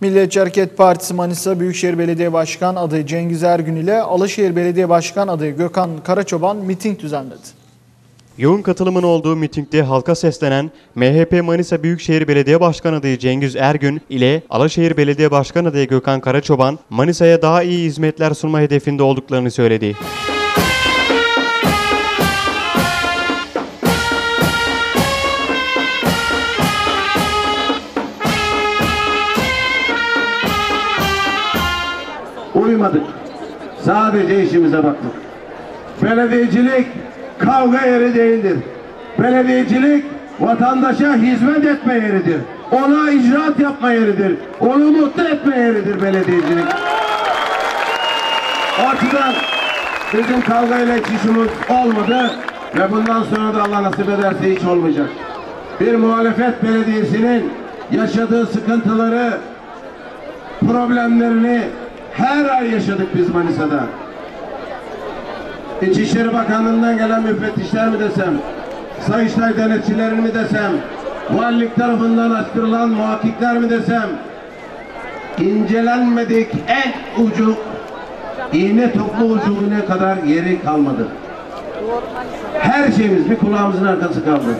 Milliyetçi Hareket Partisi Manisa Büyükşehir Belediye Başkan adayı Cengiz Ergün ile Alaşehir Belediye Başkan adayı Gökhan Karaçoban miting düzenledi. Yoğun katılımın olduğu mitingde halka seslenen MHP Manisa Büyükşehir Belediye Başkan adayı Cengiz Ergün ile Alaşehir Belediye Başkan adayı Gökhan Karaçoban, Manisa'ya daha iyi hizmetler sunma hedefinde olduklarını söyledi. Uyumadık. Sadece işimize baktık. Belediyecilik kavga yeri değildir. Belediyecilik vatandaşa hizmet etme yeridir. Ona icraat yapma yeridir. Onu mutlu etme yeridir belediyecilik. O açıdan bizim kavgayla hiç işimiz olmadı ve bundan sonra da Allah nasip ederse hiç olmayacak. Bir muhalefet belediyesinin yaşadığı sıkıntıları, problemlerini her ay yaşadık biz Manisa'da. İçişleri Bakanlığı'ndan gelen müfettişler mi desem, Sayıştay denetçilerini mi desem, valilik tarafından açtırılan muhakkikler mi desem, incelenmedik en ucu, iğne toplu ucuna kadar yeri kalmadı. Her şeyimiz bir kulağımızın arkası kaldı.